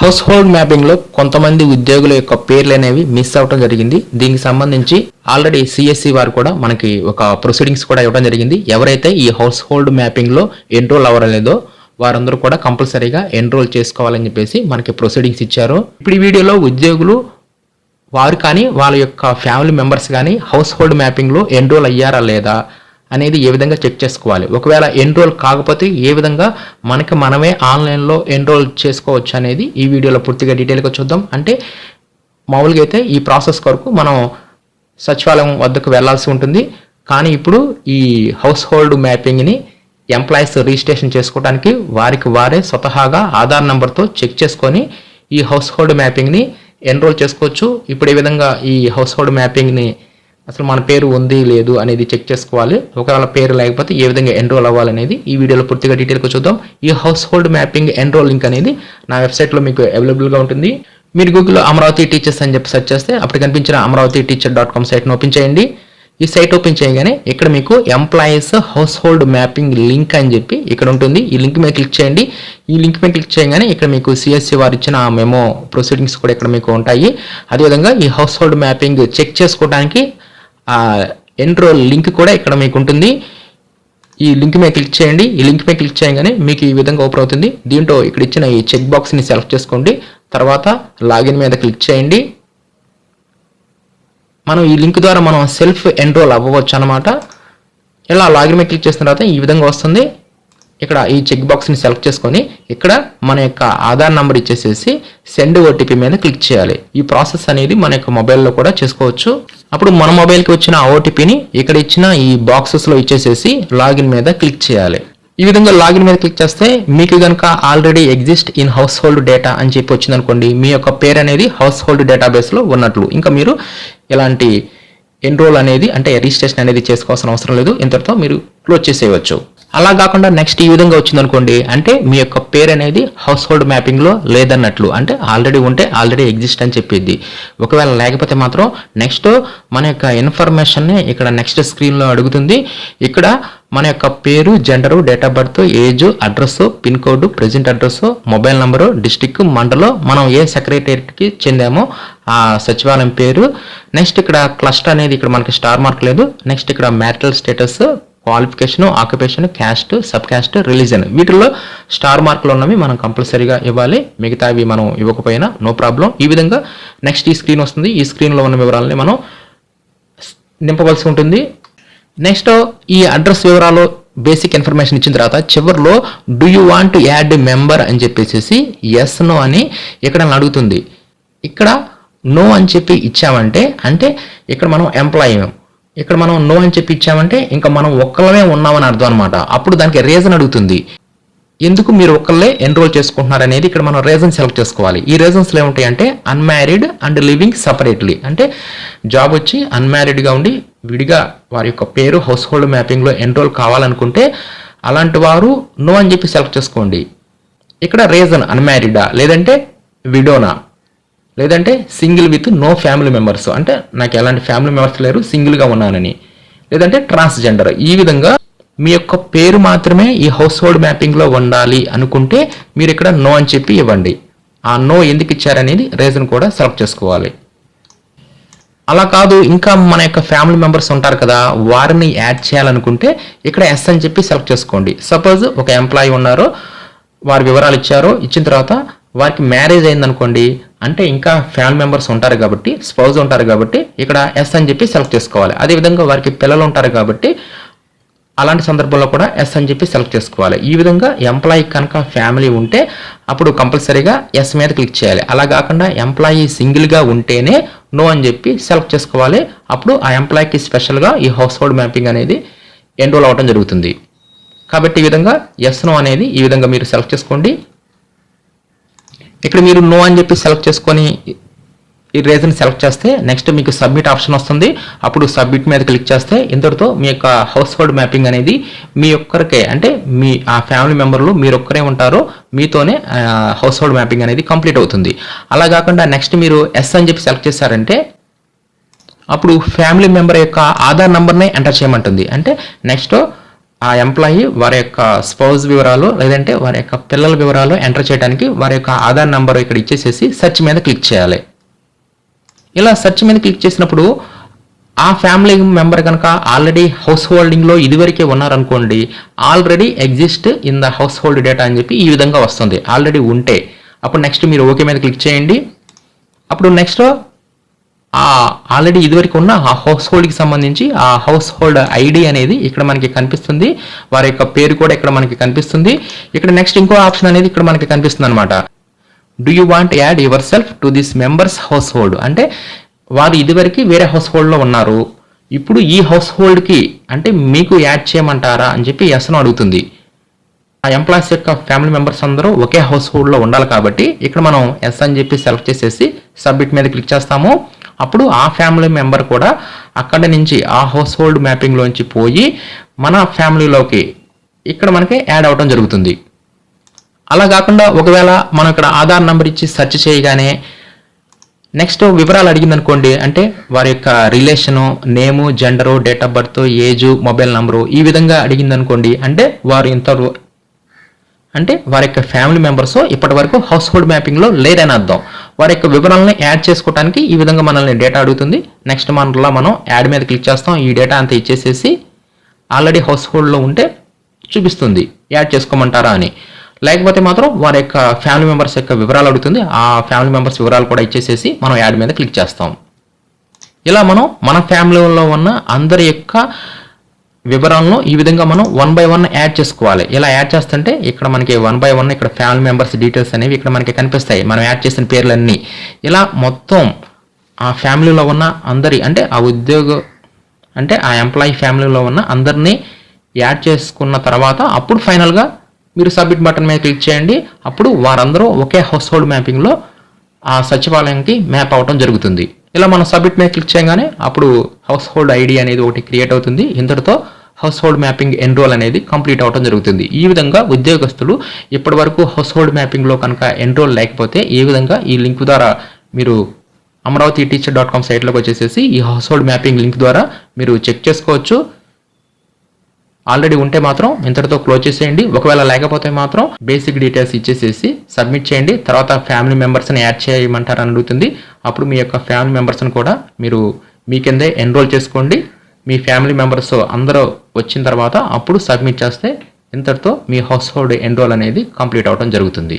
House hold మ్యాపింగ్లో కొంతమంది ఉద్యోగుల యొక్క పేర్లు అనేవి మిస్ అవడం జరిగింది. దీనికి సంబంధించి ఆల్రెడీ సిఎస్సి వారు కూడా మనకి ఒక ప్రొసీడింగ్స్ కూడా ఇవ్వడం జరిగింది. ఎవరైతే ఈ హౌస్ హోల్డ్ మ్యాపింగ్లో ఎన్రోల్ అవ్వలేదో వారందరూ కూడా కంపల్సరీగా ఎన్రోల్ చేసుకోవాలని చెప్పేసి మనకి ప్రొసీడింగ్స్ ఇచ్చారు. ఇప్పుడు ఈ వీడియోలో ఉద్యోగులు వారు కానీ వాళ్ళ యొక్క ఫ్యామిలీ మెంబర్స్ కానీ హౌస్ హోల్డ్ మ్యాపింగ్లో ఎన్రోల్ అయ్యారా లేదా అనేది ఏ విధంగా చెక్ చేసుకోవాలి? ఒకవేళ ఎన్రోల్ కాకపోతే ఏ విధంగా మనకి మనమే ఆన్లైన్లో ఎన్రోల్ చేసుకోవచ్చు అనేది ఈ వీడియోలో పూర్తిగా డీటెయిల్గా చూద్దాం. అంటే మామూలుగా అయితే ఈ ప్రాసెస్ కొరకు మనం సచివాలయం వద్దకు వెళ్ళాల్సి ఉంటుంది. కానీ ఇప్పుడు ఈ హౌస్ హోల్డ్ మ్యాపింగ్ని ఎంప్లాయీస్ రిజిస్ట్రేషన్ చేసుకోవడానికి వారికి వారే స్వతహాగా ఆధార్ నెంబర్తో చెక్ చేసుకొని ఈ హౌస్ హోల్డ్ మ్యాపింగ్ని ఎన్రోల్ చేసుకోవచ్చు. ఇప్పుడు ఏ విధంగా ఈ హౌస్ హోల్డ్ మ్యాపింగ్ని అసలు మన పేరు ఉంది లేదు అనేది చెక్ చేసుకోవాలి. ఒకవేళ పేరు లేకపోతే ఏ విధంగా ఎన్రోల్ అవ్వాలనేది ఈ వీడియోలో పూర్తిగా డీటెయిల్గా చూద్దాం. ఈ household mapping enrol link అనేది నా వెబ్సైట్లో మీకు అవైలబుల్గా ఉంటుంది. మీరు గూగుల్లో అమరావతి టీచర్స్ అని చెప్పి సెర్చ్ చేస్తే అప్పుడు కనిపించిన అమరావతి టీచర్ డాట్ కామ్ సైట్ను ఓపెన్ చేయండి. ఈ సైట్ ఓపెన్ చేయగానే ఇక్కడ మీకు employees household mapping link అని చెప్పి ఇక్కడ ఉంటుంది. ఈ లింక్ మీద క్లిక్ చేయండి. ఈ లింక్ మీద క్లిక్ చేయగానే ఇక్కడ మీకు సిఎస్సి వారు ఇచ్చిన మెమో ప్రొసీడింగ్స్ కూడా ఇక్కడ మీకు ఉంటాయి. అదేవిధంగా ఈ హౌస్ హోల్డ్ మ్యాపింగ్ చెక్ చేసుకోవడానికి ఆ ఎన్రోల్ లింక్ కూడా ఇక్కడ మీకు ఉంటుంది ఈ లింక్ మీద క్లిక్ చేయండి. ఈ లింక్ మీద క్లిక్ చేయగానే మీకు ఈ విధంగా ఓపెన్ అవుతుంది. దీంట్లో ఇక్కడ ఇచ్చిన ఈ చెక్ బాక్స్ని సెలెక్ట్ చేసుకోండి. తర్వాత లాగిన్ మీద క్లిక్ చేయండి. మనం ఈ లింక్ ద్వారా మనం సెల్ఫ్ ఎన్రోల్ అవ్వవచ్చు అనమాట ఇలా లాగిన్ మీద క్లిక్ చేసిన తర్వాత ఈ విధంగా వస్తుంది. ఇక్కడ ఈ చెక్ బాక్స్ని సెలెక్ట్ చేసుకొని ఇక్కడ మన యొక్క ఆధార్ నెంబర్ ఇచ్చేసేసి సెండ్ ఓటీపీ మీద క్లిక్ చేయాలి. ఈ ప్రాసెస్ అనేది మన యొక్క మొబైల్లో కూడా చేసుకోవచ్చు. అప్పుడు మన మొబైల్కి వచ్చిన ఓటీపీని ఇక్కడ ఇచ్చిన ఈ బాక్సెస్లో ఇచ్చేసేసి లాగిన్ మీద క్లిక్ చేయాలి. ఈ విధంగా లాగిన్ మీద క్లిక్ చేస్తే మీకు కనుక already exist in household data అని చెప్పి వచ్చిందనుకోండి మీ యొక్క పేరు అనేది హౌస్ హోల్డ్ డేటాబేస్లో ఉన్నట్లు. ఇంకా మీరు ఇలాంటి ఎన్రోల్ అనేది అంటే రిజిస్ట్రేషన్ అనేది చేసుకోవాల్సిన అవసరం లేదు. ఇంతటితో మీరు క్లోజ్ చేసేయవచ్చు. అలా కాకుండా నెక్స్ట్ ఈ విధంగా వచ్చిందనుకోండి అంటే మీ యొక్క పేరు అనేది హౌస్ హోల్డ్ మ్యాపింగ్లో లేదన్నట్లు అంటే ఆల్రెడీ ఉంటే ఆల్రెడీ ఎగ్జిస్ట్ అని చెప్పిద్ది ఒకవేళ లేకపోతే మాత్రం నెక్స్ట్ మన యొక్క ఇన్ఫర్మేషన్ని ఇక్కడ నెక్స్ట్ స్క్రీన్లో అడుగుతుంది. ఇక్కడ మన యొక్క పేరు gender date of birth age address pin code present address mobile number district మండలం మనం ఏ సెక్రటరీకి చెందామో ఆ సచివాలయం పేరు. నెక్స్ట్ ఇక్కడ క్లస్టర్ అనేది ఇక్కడ మనకి స్టార్ మార్క్ లేదు. నెక్స్ట్ ఇక్కడ marital status qualification occupation caste sub caste religion వీటిల్లో స్టార్ మార్కులు ఉన్నవి మనం కంపల్సరీగా ఇవ్వాలి. మిగతావి మనం ఇవ్వకపోయినా నో ప్రాబ్లం ఈ విధంగా నెక్స్ట్ ఈ స్క్రీన్ వస్తుంది. ఈ స్క్రీన్లో ఉన్న వివరాలని మనం నింపవలసి ఉంటుంది. నెక్స్ట్ ఈ అడ్రస్ వివరాలు బేసిక్ ఇన్ఫర్మేషన్ ఇచ్చిన తర్వాత చివరిలో do you want add member అని చెప్పేసి ఎస్ నో అని ఇక్కడ అడుగుతుంది. ఇక్కడ నో అని చెప్పి ఇచ్చామంటే అంటే ఇక్కడ మనం ఎంప్లాయీ ఇక్కడ మనం నో అని చెప్పి ఇచ్చామంటే ఇంకా మనం ఒక్కళ్ళమే ఉన్నామని అర్థం అనమాట అప్పుడు దానికి రీజన్ అడుగుతుంది. ఎందుకు మీరు ఒక్కళ్ళే ఎన్రోల్ చేసుకుంటున్నారు అనేది ఇక్కడ మనం రీజన్ సెలెక్ట్ చేసుకోవాలి. ఈ రీజన్స్లో ఏముంటాయి అంటే అన్మ్యారీడ్ అండ్ లివింగ్ సపరేట్లీ అంటే జాబ్ వచ్చి అన్మ్యారీడ్గా ఉండి విడిగా వారి యొక్క పేరు హౌస్ హోల్డ్ మ్యాపింగ్లో ఎన్రోల్ కావాలనుకుంటే అలాంటి వారు నో అని చెప్పి సెలెక్ట్ చేసుకోండి. ఇక్కడ రీజన్ అన్మ్యారీడా లేదంటే విడోనా లేదంటే single with no family members. అంటే నాకు ఎలాంటి ఫ్యామిలీ మెంబర్స్ లేరు సింగిల్గా ఉన్నానని. లేదంటే ట్రాన్స్జెండర్. ఈ విధంగా మీ యొక్క పేరు మాత్రమే ఈ హౌస్ హోల్డ్ మ్యాపింగ్లో ఉండాలి అనుకుంటే మీరు ఇక్కడ నో అని చెప్పి ఇవ్వండి. ఆ నో ఎందుకు ఇచ్చారనేది రీజన్ కూడా సెలెక్ట్ చేసుకోవాలి. అలా కాదు ఇంకా మన యొక్క ఫ్యామిలీ మెంబర్స్ ఉంటారు కదా వారిని యాడ్ చేయాలనుకుంటే ఇక్కడ ఎస్ అని చెప్పి సెలెక్ట్ చేసుకోండి. సపోజ్ ఒక ఎంప్లాయీ ఉన్నారు వారి వివరాలు ఇచ్చారు ఇచ్చిన తర్వాత వారికి మ్యారేజ్ అయిందనుకోండి అంటే ఇంకా ఫ్యామిలీ మెంబర్స్ ఉంటారు కాబట్టి స్పౌజ్ ఉంటారు కాబట్టి ఇక్కడ ఎస్ అని చెప్పి సెలెక్ట్ చేసుకోవాలి. అదేవిధంగా వారికి పిల్లలు ఉంటారు కాబట్టి అలాంటి సందర్భంలో కూడా ఎస్ అని చెప్పి సెలెక్ట్ చేసుకోవాలి. ఈ విధంగా ఎంప్లాయీ కనుక ఫ్యామిలీ ఉంటే అప్పుడు కంపల్సరీగా ఎస్ మీద క్లిక్ చేయాలి. అలా కాకుండా ఎంప్లాయీ సింగిల్గా ఉంటేనే నో అని చెప్పి సెలెక్ట్ చేసుకోవాలి. అప్పుడు ఆ ఎంప్లాయీకి స్పెషల్గా ఈ హౌస్ హోల్డ్ మ్యాపింగ్ అనేది ఎన్రోల్ అవ్వడం జరుగుతుంది. కాబట్టి ఈ విధంగా ఎస్ నో అనేది ఈ విధంగా మీరు సెలెక్ట్ చేసుకోండి. ఇక్కడ మీరు నో అని చెప్పి సెలెక్ట్ చేసుకొని ఈ రీజన్ సెలెక్ట్ చేస్తే నెక్స్ట్ మీకు సబ్మిట్ ఆప్షన్ వస్తుంది. అప్పుడు సబ్మిట్ మీద క్లిక్ చేస్తే ఇంతటితో మీ యొక్క హౌస్ హోల్డ్ మ్యాపింగ్ అనేది మీ ఒక్కరికే అంటే మీ ఆ ఫ్యామిలీ మెంబర్లు మీరు ఒక్కరే ఉంటారో. మీతోనే హౌస్ హోల్డ్ మ్యాపింగ్ అనేది కంప్లీట్ అవుతుంది. అలా కాకుండా నెక్స్ట్ మీరు ఎస్ అని చెప్పి సెలెక్ట్ చేశారంటే అప్పుడు ఫ్యామిలీ మెంబర్ యొక్క ఆధార్ నంబర్నే ఎంటర్ చేయమంటుంది. అంటే నెక్స్ట్ ఆ ఎంప్లాయీ వారి యొక్క స్పౌజ్ వివరాలు లేదంటే వారి యొక్క పిల్లల వివరాలు ఎంటర్ చేయడానికి వారి యొక్క ఆధార్ నెంబర్ ఇక్కడ ఇచ్చేసేసి సెర్చ్ మీద క్లిక్ చేయాలి. ఇలా సెర్చ్ మీద క్లిక్ చేసినప్పుడు ఆ ఫ్యామిలీ మెంబర్ కనుక ఆల్రెడీ హౌస్ హోల్డింగ్లో ఇదివరకే ఉన్నారనుకోండి already exist in the household data అని చెప్పి ఈ విధంగా వస్తుంది. ఆల్రెడీ ఉంటే. అప్పుడు నెక్స్ట్ మీరు ఓకే మీద క్లిక్ చేయండి. అప్పుడు నెక్స్ట్ ఆ ఆల్రెడీ ఇదివరకు ఉన్న ఆ హౌస్ హోల్డ్కి సంబంధించి ఆ హౌస్ హోల్డ్ ఐడి అనేది ఇక్కడ మనకి కనిపిస్తుంది. వారి యొక్క పేరు కూడా ఇక్కడ మనకి కనిపిస్తుంది. ఇక్కడ నెక్స్ట్ ఇంకో ఆప్షన్ అనేది ఇక్కడ మనకి కనిపిస్తుంది అనమాట do you want add yourself to this members household అంటే వారు ఇదివరకు వేరే హౌస్ హోల్డ్లో ఉన్నారు. ఇప్పుడు ఈ హౌస్ హోల్డ్కి అంటే మీకు యాడ్ చేయమంటారా అని చెప్పి ఎస్ను అడుగుతుంది. ఆ ఎంప్లాయీస్ యొక్క ఫ్యామిలీ మెంబర్స్ అందరూ ఒకే హౌస్ హోల్డ్లో ఉండాలి కాబట్టి ఇక్కడ మనం ఎస్ అని చెప్పి సెలెక్ట్ చేసేసి సబ్మిట్ మీద క్లిక్ చేస్తాము. అప్పుడు ఆ ఫ్యామిలీ మెంబర్ కూడా అక్కడ నుంచి ఆ హౌస్ హోల్డ్ మ్యాపింగ్లోంచి పోయి మన ఫ్యామిలీలోకి ఇక్కడ మనకి యాడ్ అవ్వడం జరుగుతుంది. అలా కాకుండా ఒకవేళ మనం ఇక్కడ ఆధార్ నెంబర్ ఇచ్చి సెర్చ్ చేయగానే నెక్స్ట్ వివరాలు అడిగింది అనుకోండి అంటే వారి యొక్క relation name gender date of birth age mobile number ఈ విధంగా అడిగింది అనుకోండి అంటే వారు ఇంత అంటే వారి యొక్క ఫ్యామిలీ మెంబర్స్ ఇప్పటి వరకు హౌస్ హోల్డ్ మ్యాపింగ్లో లేరని అర్థం. వారి యొక్క వివరాలను యాడ్ చేసుకోవడానికి ఈ విధంగా మనల్ని డేటా అడుగుతుంది. నెక్స్ట్ మనలో మనం యాడ్ మీద క్లిక్ చేస్తాం. ఈ డేటా అంతా ఇచ్చేసేసి ఆల్రెడీ హౌస్ హోల్డ్లో ఉంటే చూపిస్తుంది. యాడ్ చేసుకోమంటారా అని. లేకపోతే మాత్రం వారి యొక్క ఫ్యామిలీ మెంబర్స్ యొక్క వివరాలు అడుగుతుంది. ఆ ఫ్యామిలీ మెంబర్స్ వివరాలు కూడా ఇచ్చేసేసి మనం యాడ్ మీద క్లిక్ చేస్తాం. ఇలా మనం మన ఫ్యామిలీలో ఉన్న అందరి యొక్క వివరాలను ఈ విధంగా మనం వన్ బై వన్ యాడ్ చేసుకోవాలి. ఇలా యాడ్ చేస్తుంటే ఇక్కడ మనకి వన్ బై వన్ ఇక్కడ ఫ్యామిలీ మెంబర్స్ డీటెయిల్స్ అనేవి ఇక్కడ మనకి కనిపిస్తాయి. మనం యాడ్ చేసిన పేర్లన్నీ. ఇలా మొత్తం ఆ ఫ్యామిలీలో ఉన్న అందరి అంటే ఆ ఉద్యోగ అంటే ఆ ఎంప్లాయీ ఫ్యామిలీలో ఉన్న అందరినీ యాడ్ చేసుకున్న తర్వాత అప్పుడు ఫైనల్గా మీరు సబ్మిట్ బటన్ మీద క్లిక్ చేయండి. అప్పుడు వారందరూ ఒకే హౌస్ హోల్డ్ మ్యాపింగ్లో ఆ సచివాలయంకి మ్యాప్ అవటం జరుగుతుంది. ఇలా మనం సబ్మిట్ మీద క్లిక్ చేయగానే అప్పుడు హౌస్ హోల్డ్ ఐడి అనేది ఒకటి క్రియేట్ అవుతుంది. ఇంతటితో హౌస్ హోల్డ్ మ్యాపింగ్ ఎన్రోల్ అనేది కంప్లీట్ అవడం జరుగుతుంది. ఈ విధంగా ఉద్యోగస్తులు ఇప్పటి వరకు హౌస్ హోల్డ్ మ్యాపింగ్లో కనుక ఎన్రోల్ లేకపోతే ఈ విధంగా ఈ లింక్ ద్వారా మీరు అమరావతి టీచర్ డాట్ కామ్ సైట్లోకి వచ్చేసేసి ఈ హౌస్ హోల్డ్ మ్యాపింగ్ లింక్ ద్వారా మీరు చెక్ చేసుకోవచ్చు. ఆల్రెడీ ఉంటే మాత్రం ఇంతటితో క్లోజ్ చేసేయండి. ఒకవేళ లేకపోతే మాత్రం బేసిక్ డీటెయిల్స్ ఇచ్చేసేసి సబ్మిట్ చేయండి. తర్వాత ఫ్యామిలీ మెంబర్స్ని యాడ్ చేయమంటారని అడుగుతుంది. అప్పుడు మీ యొక్క ఫ్యామిలీ మెంబర్స్ని కూడా మీరు మీ కిందే ఎన్రోల్ చేసుకోండి. మీ ఫ్యామిలీ మెంబర్స్ అందరూ వచ్చిన తర్వాత అప్పుడు సబ్మిట్ చేస్తే ఇంతటితో మీ హౌస్ హోల్డ్ ఎన్రోల్ అనేది కంప్లీట్ అవడం జరుగుతుంది.